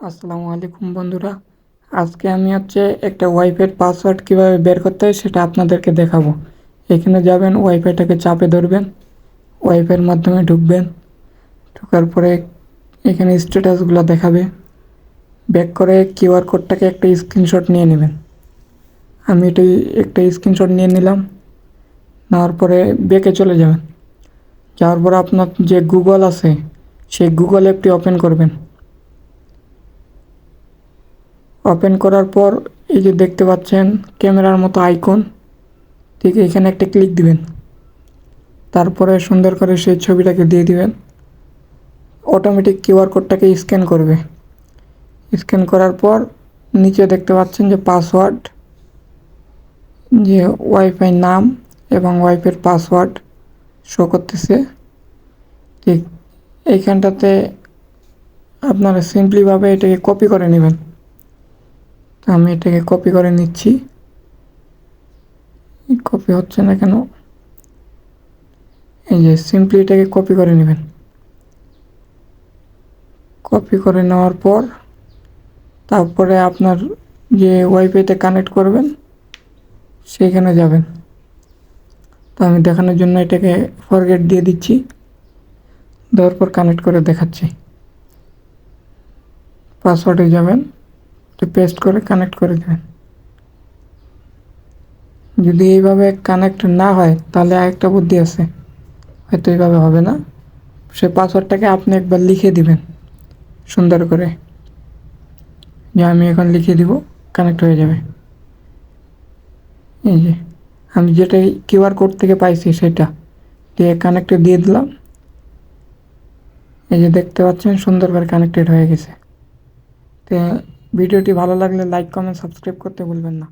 আসসালামু আলাইকুম বন্ধুরা। আজকে আমি হচ্ছে একটা ওয়াইফাইয়ের পাসওয়ার্ড কীভাবে বের করতে হয় সেটা আপনাদেরকে দেখাবো। এখানে যাবেন, ওয়াইফাইটাকে চাপে ধরবেন, ওয়াইফাইয়ের মাধ্যমে ঢুকবেন। ঢোকার পরে এখানে স্ট্যাটাসগুলো দেখাবে। ব্যাক করে কিউআর কোডটাকে একটা স্ক্রিনশট নিয়ে নেবেন। আমি এটাই একটা স্ক্রিনশট নিয়ে নিলাম। নেওয়ার পরে ব্যাকে চলে যাবেন। যাওয়ার পরে আপনার যে গুগল আছে, সেই গুগল অ্যাপটি ওপেন করবেন। ওপেন করার পর এই যে দেখতে পাচ্ছেন ক্যামেরার মতো আইকন, ঠিক এখানে একটা ক্লিক দিবেন। তারপরে সুন্দর করে সেই ছবিটাকে দিয়ে দিবেন। অটোমেটিক কিউআর কোডটাকে স্ক্যান করবে। স্ক্যান করার পর নিচে দেখতে পাচ্ছেন যে পাসওয়ার্ড, যে ওয়াইফাই নাম এবং ওয়াইফের পাসওয়ার্ড শো করতেছে। ঠিক এইখানটাতে আপনারা সিম্পলিভাবে এটাকে কপি করে নেবেন। আমি এটাকে কপি করে নিচ্ছি। কপি হচ্ছে না কেন? এই যে সিম্পলি এটাকে কপি করে নেবেন। কপি করে নেওয়ার পর তারপরে আপনার যে ওয়াইফাইতে কানেক্ট করবেন সেইখানে যাবেন। তো আমি দেখানোর জন্য এটাকে ফরগেট দিয়ে দিচ্ছি। দেওয়ার পর কানেক্ট করে দেখাচ্ছি। পাসওয়ার্ডে যাবেন। পেস্ট করে কানেক্ট করে দেবেন। যদি এইভাবে কানেক্ট না হয়, তাহলে আরেকটা বুদ্ধি আছে। হয়তো এইভাবে হবে না। সে পাসওয়ার্ডটাকে আপনি একবার লিখে দিবেন, সুন্দর করে। যে আমি এখন লিখে দিব কানেক্ট হয়ে যাবে। এই যে, আমি যেটা কিউআর কোড থেকে পাইছি সেটা। দিয়ে কানেক্টে দিয়ে দিলাম। এই যে দেখতে পাচ্ছেন, সুন্দর করে কানেক্টেড হয়ে গেছে। তো ভিডিওটি ভালো লাগলে লাইক কমেন্ট সাবস্ক্রাইব করতে ভুলবেন না।